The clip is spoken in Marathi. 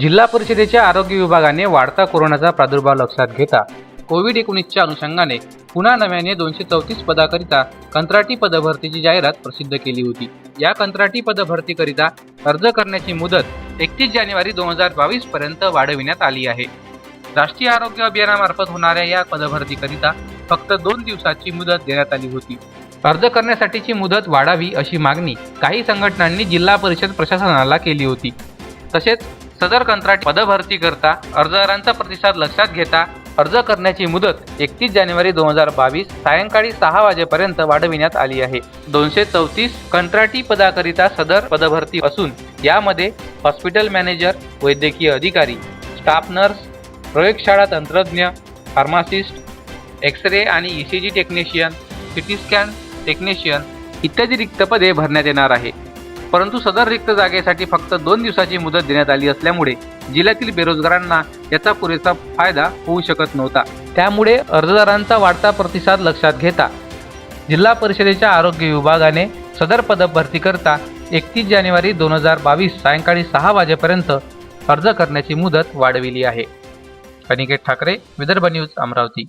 जिल्हा परिषदेच्या आरोग्य विभागाने वाढता कोरोनाचा प्रादुर्भाव लक्षात घेता कोविड एकोणीसच्या अनुषंगाने पुन्हा नव्याने दोनशे चौतीस पदाकरिता कंत्राटी पदभरतीची जाहिरात प्रसिद्ध केली होती. या कंत्राटी पदभरतीकरिता अर्ज करण्याची मुदत एकतीस जानेवारी दोन हजार बावीस पर्यंत वाढविण्यात आली आहे. राष्ट्रीय आरोग्य अभियानामार्फत होणाऱ्या या पदभरतीकरिता फक्त दोन दिवसाची मुदत देण्यात आली होती. अर्ज करण्यासाठीची मुदत वाढावी अशी मागणी काही संघटनांनी जिल्हा परिषद प्रशासनाला केली होती. तसेच सदर कंत्राटी पदभरतीकरता अर्जदारांचा प्रतिसाद लक्षात घेता अर्ज करण्याची मुदत एकतीस जानेवारी दोन हजार बावीस सायंकाळी सहा वाजेपर्यंत वाढविण्यात आली आहे. दोनशे चौतीस कंत्राटी पदाकरिता सदर पदभरती असून यामध्ये हॉस्पिटल मॅनेजर वैद्यकीय अधिकारी स्टाफ नर्स प्रयोगशाळा तंत्रज्ञ फार्मासिस्ट एक्सरे आणि E C G technician C T scan technician इत्यादी रिक्त पदे भरण्यात येणार आहे. परंतु सदर रिक्त जागेसाठी फक्त दोन दिवसाची मुदत देण्यात आली असल्यामुळे जिल्ह्यातील बेरोजगारांना याचा पुरेसा फायदा होऊ शकत नव्हता. त्यामुळे अर्जदारांचा वाढता प्रतिसाद लक्षात घेता जिल्हा परिषदेच्या आरोग्य विभागाने सदर पदभरतीकरता एकतीस जानेवारी दोन हजार बावीस सायंकाळी सहा वाजेपर्यंत अर्ज करण्याची मुदत वाढविली आहे. अनिकेत ठाकरे विदर्भ न्यूज अमरावती.